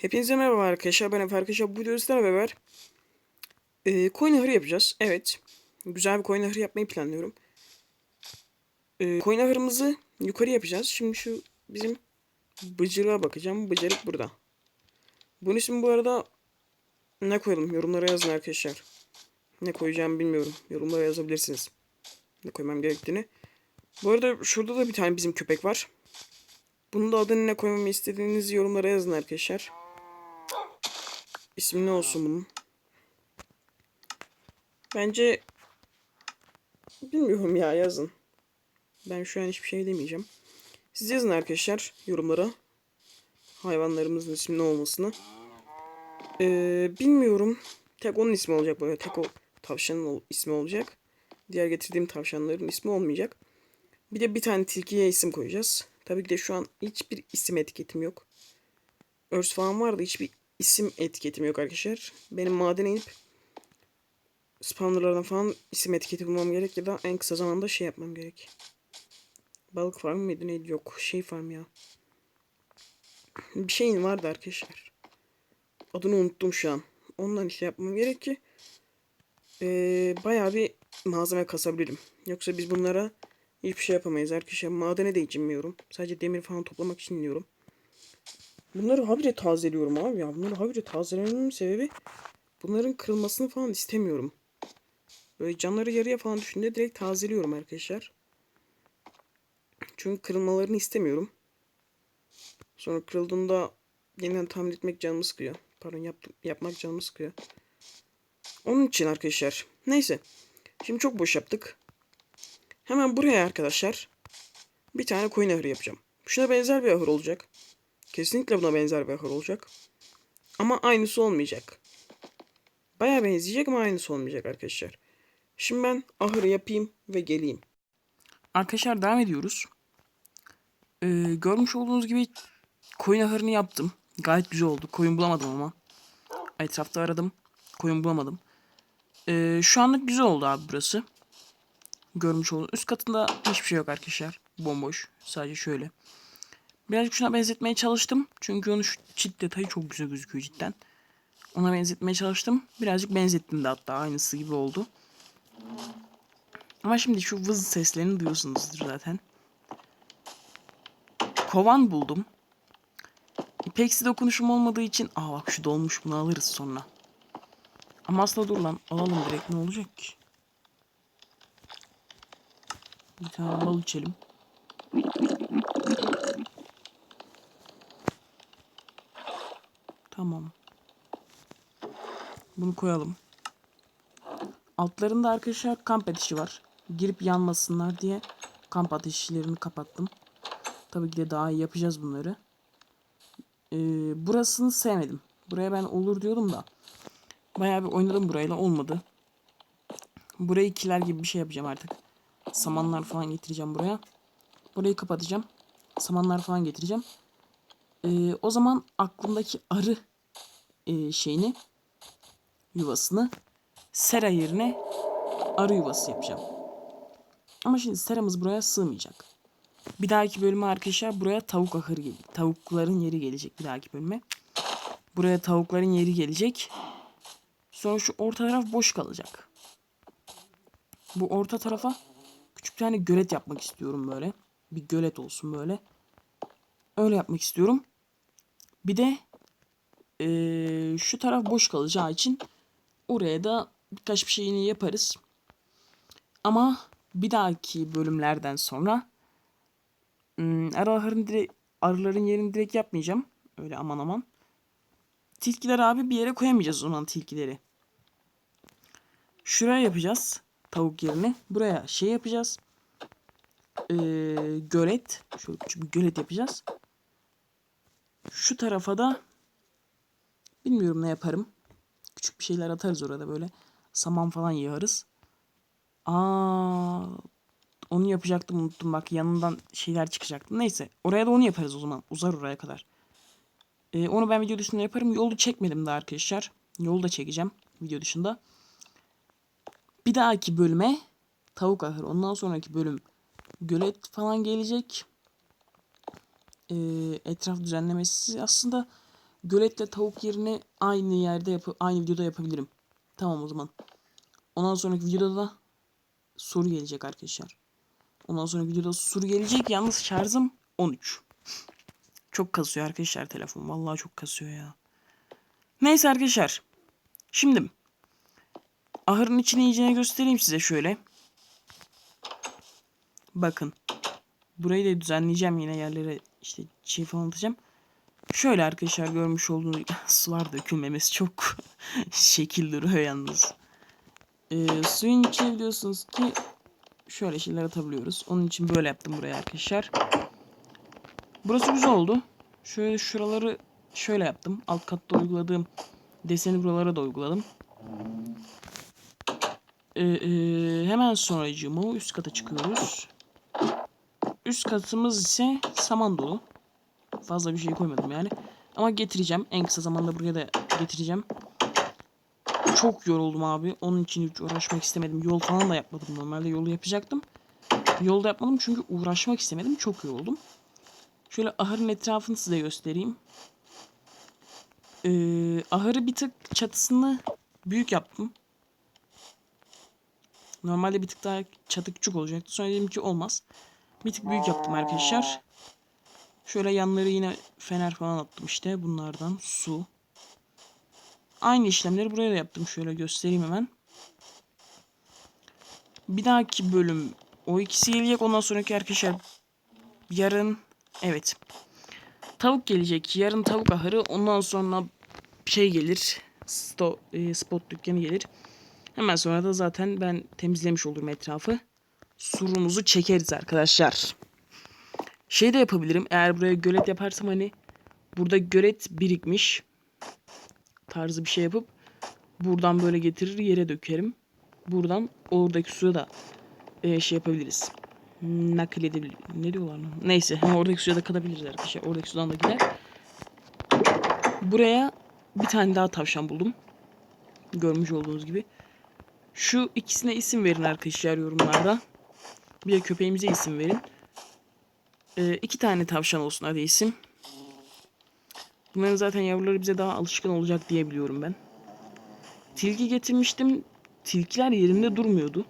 Hepinize merhaba arkadaşlar. Ben Efe arkadaşlar. Bu videoda sizlerle beraber e, coin ahırı yapacağız. Evet. Güzel bir coin ahırı yapmayı planlıyorum. E, coin ahırımızı yukarı yapacağız. Şimdi şu bizim bıcırığa bakacağım. Bıcırık burada. Bunun ismi bu arada ne koyalım? Yorumlara yazın arkadaşlar. Ne koyacağımı bilmiyorum. Yorumlara yazabilirsiniz. Ne koymam gerektiğini. Bu arada şurada da bir tane bizim köpek var. Bunun da adını ne koymamı istediğinizi yorumlara yazın arkadaşlar. İsmi ne olsun bunun? Bence bilmiyorum ya yazın. Ben şu an hiçbir şey demeyeceğim. Siz yazın arkadaşlar yorumlara. Hayvanlarımızın ismi ne olmasını. Ee, bilmiyorum. Tek onun ismi olacak böyle. Tek o tavşanın ismi olacak. Diğer getirdiğim tavşanların ismi olmayacak. Bir de bir tane tilkiye isim koyacağız. Tabii ki de şu an hiçbir isim etiketim yok. Örs falan var da hiçbir isim etiketim yok arkadaşlar. Benim madene inip spawnerlardan falan isim etiketi bulmam gerek ya da en kısa zamanda şey yapmam gerek. Balık farmı mıydı neydi yok şey farm ya. Bir şeyin vardı arkadaşlar. Adını unuttum şu an. Ondan şey yapmam gerek ki ee, bayağı bir malzeme kasabilirim. Yoksa biz bunlara hiçbir şey yapamayız arkadaşlar. Madene de hiç inmiyorum. Sadece demir falan toplamak için iniyorum. Bunları habire tazeliyorum abi ya. Bunları habire tazelememin sebebi bunların kırılmasını falan istemiyorum. Böyle canları yarıya falan düşünce direkt tazeliyorum arkadaşlar. Çünkü kırılmalarını istemiyorum. Sonra kırıldığında yeniden tamir etmek canımı sıkıyor. Pardon yap, yapmak canımı sıkıyor. Onun için arkadaşlar. Neyse. Şimdi çok boş yaptık. Hemen buraya arkadaşlar bir tane koyun ahırı yapacağım. Şuna benzer bir ahır olacak. Kesinlikle buna benzer bir ahır olacak. Ama aynısı olmayacak. Baya benzeyecek ama aynısı olmayacak arkadaşlar. Şimdi ben ahırı yapayım ve geleyim. Arkadaşlar devam ediyoruz. Ee, görmüş olduğunuz gibi koyun ahırını yaptım. Gayet güzel oldu. Koyun bulamadım ama. Etrafta aradım. Koyun bulamadım. Ee, şu anlık güzel oldu abi burası. Görmüş olduğunuz. Üst katında hiçbir şey yok arkadaşlar. Bomboş. Sadece şöyle. Birazcık şuna benzetmeye çalıştım. Çünkü onun şu çit detayı çok güzel gözüküyor cidden. Ona benzetmeye çalıştım. Birazcık benzettim de hatta aynısı gibi oldu. Ama şimdi şu vız seslerini duyuyorsunuzdur zaten. Kovan buldum. İpeksi dokunuşum olmadığı için... Aa bak şu dolmuş bunu alırız sonra. Ama aslında dur lan alalım direkt ne olacak ki? Bir tane bal içelim. Tamam. Bunu koyalım. Altlarında arkadaşlar kamp ateşi var. Girip yanmasınlar diye kamp ateşlerini kapattım. Tabii ki de daha iyi yapacağız bunları. Ee, burasını sevmedim. Buraya ben olur diyordum da. Bayağı bir oynadım burayla olmadı. Burayı kiler gibi bir şey yapacağım artık. Samanlar falan getireceğim buraya. Burayı kapatacağım. Samanlar falan getireceğim. Ee, o zaman aklımdaki arı e, şeyini yuvasını sera yerine arı yuvası yapacağım. Ama şimdi seramız buraya sığmayacak. Bir dahaki bölüme arkadaşlar buraya tavuk ahırı gelecek. Tavukların yeri gelecek bir dahaki bölüme. Buraya tavukların yeri gelecek. Sonra şu orta taraf boş kalacak. Bu orta tarafa küçük tane gölet yapmak istiyorum böyle. Bir gölet olsun böyle. Öyle yapmak istiyorum. Bir de eee, şu taraf boş kalacağı için oraya da birkaç bir şeyini yaparız. Ama bir dahaki bölümlerden sonra hmm, arı ahırını direkt, arıların yerini direkt yapmayacağım. Öyle aman aman. Tilkiler abi bir yere koyamayacağız o zaman tilkileri. Şuraya yapacağız tavuk yerini. Buraya şey yapacağız. Ee, gölet. Şöyle bir gölet yapacağız. Şu tarafa da bilmiyorum ne yaparım. Küçük bir şeyler atarız orada böyle. Saman falan yığarız. Aa, onu yapacaktım unuttum bak yanından şeyler çıkacaktı. Neyse oraya da onu yaparız o zaman. Uzar oraya kadar. Ee, onu ben video dışında yaparım. Yolu çekmedim de arkadaşlar. Yolu da çekeceğim video dışında. Bir dahaki bölüme tavuk ahır. Ondan sonraki bölüm gölet falan gelecek. Ee, etraf düzenlemesi aslında göletle tavuk yerine aynı yerde yapı aynı videoda yapabilirim. Tamam o zaman. Ondan sonraki videoda da soru gelecek arkadaşlar. Ondan sonraki videoda soru gelecek. Yalnız şarjım 13. Çok kasıyor arkadaşlar telefon. Vallahi çok kasıyor ya. Neyse arkadaşlar. Şimdi ahırın içini iyicene göstereyim size şöyle. Bakın. Burayı da düzenleyeceğim yine yerlere işte şey falan. Şöyle arkadaşlar görmüş olduğunuz sular dökülmemesi çok şekil duruyor yalnız. Ee, suyun içine biliyorsunuz ki şöyle şeyler atabiliyoruz. Onun için böyle yaptım buraya arkadaşlar. Burası güzel oldu. Şöyle şuraları şöyle yaptım. Alt katta uyguladığım deseni buralara da uyguladım. Ee, e, hemen sonracığımı üst kata çıkıyoruz. Üst katımız ise saman dolu. Fazla bir şey koymadım yani. Ama getireceğim. En kısa zamanda buraya da getireceğim. Çok yoruldum abi. Onun için hiç uğraşmak istemedim. Yol falan da yapmadım. Normalde yolu yapacaktım. Yolda yapmadım çünkü uğraşmak istemedim. Çok yoruldum. Şöyle ahırın etrafını size göstereyim. Ee, ahırı bir tık çatısını büyük yaptım. Normalde bir tık daha çatı küçük olacaktı. Sonra dedim ki olmaz. Bir tık büyük yaptım arkadaşlar. Şöyle yanları yine fener falan attım işte bunlardan. Su. Aynı işlemleri buraya da yaptım. Şöyle göstereyim hemen. Bir dahaki bölüm o ikisi gelecek. Ondan sonraki arkadaşlar yarın evet tavuk gelecek. Yarın tavuk ahırı. Ondan sonra şey gelir. E, spot dükkanı gelir. Hemen sonra da zaten ben temizlemiş olurum etrafı. Surumuzu çekeriz arkadaşlar. Şey de yapabilirim. Eğer buraya gölet yaparsam hani burada gölet birikmiş tarzı bir şey yapıp buradan böyle getirir yere dökerim. Buradan oradaki suya da e, şey yapabiliriz. Nakil edebilir. Ne diyorlar lan? Neyse oradaki suya da katabiliriz arkadaşlar. Oradaki sudan da gider. Buraya bir tane daha tavşan buldum. Görmüş olduğunuz gibi. Şu ikisine isim verin arkadaşlar yorumlarda. Bir de köpeğimize isim verin. Ee, iki tane tavşan olsun hadi isim. Bunların zaten yavruları bize daha alışkın olacak diye biliyorum ben. Tilki getirmiştim. Tilkiler yerinde durmuyordu.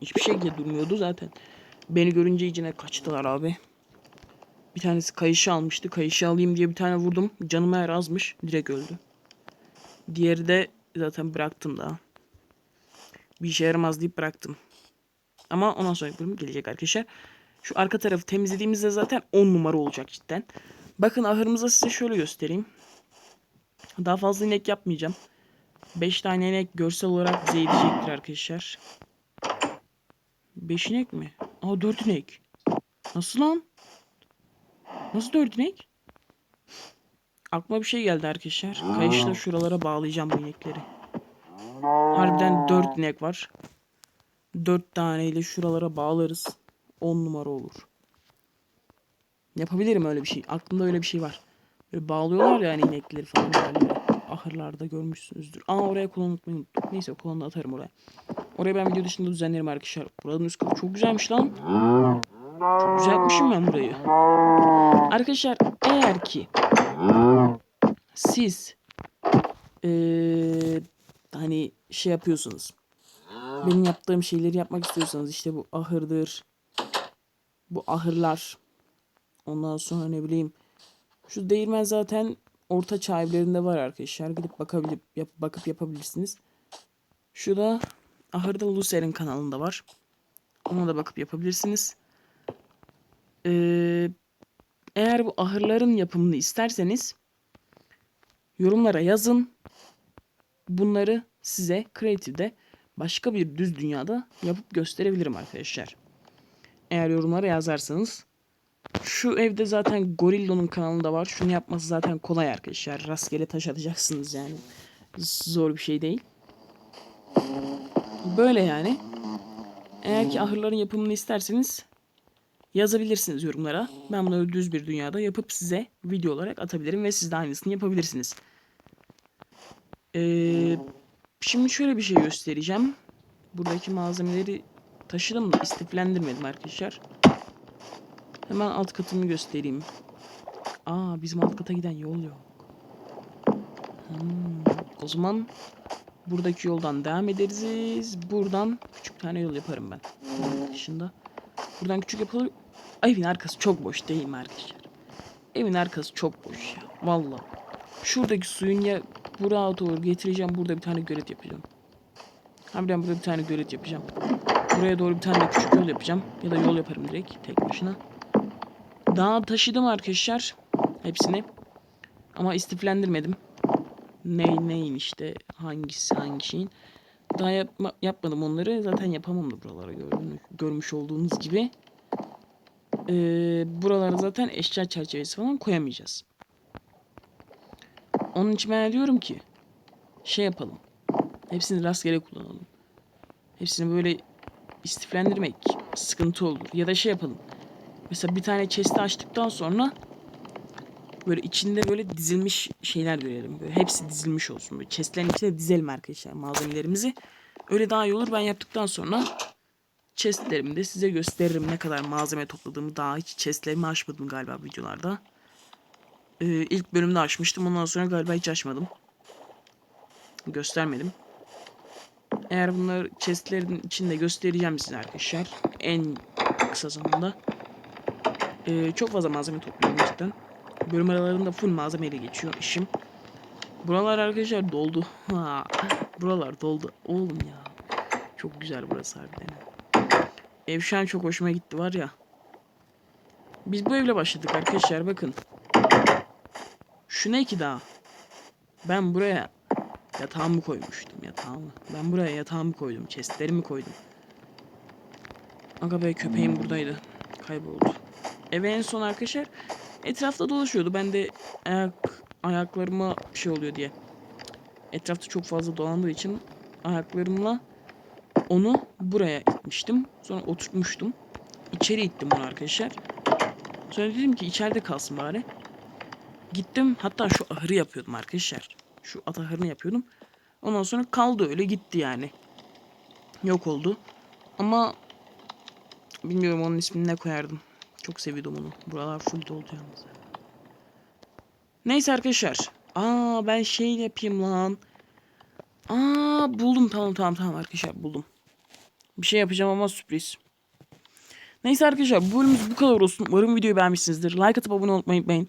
Hiçbir şekilde durmuyordu zaten. Beni görünce iyicene kaçtılar abi. Bir tanesi kayışı almıştı. Kayışı alayım diye bir tane vurdum. Canım eğer azmış. Direkt öldü. Diğeri de zaten bıraktım daha. Bir işe yaramaz deyip bıraktım. Ama ondan sonra bölüm gelecek arkadaşlar. Şu arka tarafı temizlediğimizde zaten 10 numara olacak cidden. Bakın ahırımıza size şöyle göstereyim. Daha fazla inek yapmayacağım. 5 tane inek görsel olarak bize yetecektir arkadaşlar. 5 inek mi? Aa 4 inek. Nasıl lan? Nasıl 4 inek? Aklıma bir şey geldi arkadaşlar. Kayışla şuralara bağlayacağım bu inekleri. Harbiden 4 inek var. 4 taneyle şuralara bağlarız. 10 numara olur. Yapabilirim öyle bir şey. Aklımda öyle bir şey var. Böyle bağlıyorlar ya hani inekleri falan yerlere. Ahırlarda görmüşsünüzdür. Aa oraya kolon unutmayı unuttuk. Neyse kolonu da atarım oraya. Oraya ben video dışında düzenlerim arkadaşlar. Buranın üst katı çok güzelmiş lan. Çok güzel yapmışım ben burayı. Arkadaşlar eğer ki siz ee, hani şey yapıyorsunuz. Benim yaptığım şeyleri yapmak istiyorsanız işte bu ahırdır. Bu ahırlar. Ondan sonra ne bileyim. Şu değirmen zaten orta çağ evlerinde var arkadaşlar. Gidip bakabilip yap, bakıp yapabilirsiniz. Şu da ahırda Lucer'in kanalında var. Ona da bakıp yapabilirsiniz. Ee, eğer bu ahırların yapımını isterseniz yorumlara yazın. Bunları size Creative'de başka bir düz dünyada yapıp gösterebilirim arkadaşlar. Eğer yorumlara yazarsanız. Şu evde zaten Gorillo'nun kanalında var. Şunu yapması zaten kolay arkadaşlar. Rastgele taş atacaksınız yani. Zor bir şey değil. Böyle yani. Eğer ki ahırların yapımını isterseniz yazabilirsiniz yorumlara. Ben bunu düz bir dünyada yapıp size video olarak atabilirim ve siz de aynısını yapabilirsiniz. Ee, şimdi şöyle bir şey göstereceğim. Buradaki malzemeleri taşıdım da istiflendirmedim arkadaşlar. Hemen alt katımı göstereyim. Aa bizim alt kata giden yol yok. Hmm, o zaman buradaki yoldan devam ederiz. Buradan küçük tane yol yaparım ben. Dışında. Buradan küçük yapılır. Evin arkası çok boş değil mi arkadaşlar? Evin arkası çok boş ya. Vallahi. Şuradaki suyun ya buraya doğru getireceğim. Burada bir tane gölet yapacağım. Harbiden burada bir tane gölet yapacağım. Buraya doğru bir tane de küçük yol yapacağım. Ya da yol yaparım direkt tek başına. Daha taşıdım arkadaşlar. Hepsini. Ama istiflendirmedim. Ne neyin işte hangisi hangi şeyin. Daha yapma, yapmadım onları. Zaten yapamam da buralara gördüğünüz, görmüş olduğunuz gibi. Ee, buralara zaten eşya çerçevesi falan koyamayacağız. Onun için ben diyorum ki şey yapalım. Hepsini rastgele kullanalım. Hepsini böyle istiflendirmek sıkıntı olur. Ya da şey yapalım. Mesela bir tane chest'i açtıktan sonra böyle içinde böyle dizilmiş şeyler görelim. Böyle hepsi dizilmiş olsun. Böyle chest'lerin içine dizelim arkadaşlar malzemelerimizi. Öyle daha iyi olur. Ben yaptıktan sonra chest'lerimi de size gösteririm ne kadar malzeme topladığımı. Daha hiç chest'lerimi açmadım galiba videolarda. Ee, ilk bölümde açmıştım. Ondan sonra galiba hiç açmadım. Göstermedim. Eğer bunları chestlerin içinde göstereceğim size arkadaşlar. En kısa zamanda. Ee, çok fazla malzeme topluyorum cidden. Bölüm aralarında full malzemeyle geçiyor işim. Buralar arkadaşlar doldu. Ha, Buralar doldu. Oğlum ya. Çok güzel burası harbiden. Ev şu an çok hoşuma gitti var ya. Biz bu evle başladık arkadaşlar bakın. Şu ne ki daha? Ben buraya yatağımı koymuştum yatağımı. Ben buraya yatağımı koydum. Chestlerimi koydum. Aga be köpeğim buradaydı. Kayboldu. Eve en son arkadaşlar etrafta dolaşıyordu. Ben de ayak ayaklarıma bir şey oluyor diye. Etrafta çok fazla dolandığı için ayaklarımla onu buraya itmiştim. Sonra oturtmuştum. İçeri ittim bunu arkadaşlar. Sonra dedim ki içeride kalsın bari. Gittim hatta şu ahırı yapıyordum arkadaşlar. Şu at ahırını yapıyordum. Ondan sonra kaldı öyle gitti yani. Yok oldu. Ama bilmiyorum onun ismini ne koyardım. Çok seviyordum onu. Buralar full doldu yalnız. Neyse arkadaşlar. Aa ben şey yapayım lan. Aa buldum tamam tamam tamam arkadaşlar buldum. Bir şey yapacağım ama sürpriz. Neyse arkadaşlar bu bölümümüz bu kadar olsun. Umarım videoyu beğenmişsinizdir. Like atıp abone olmayı unutmayın.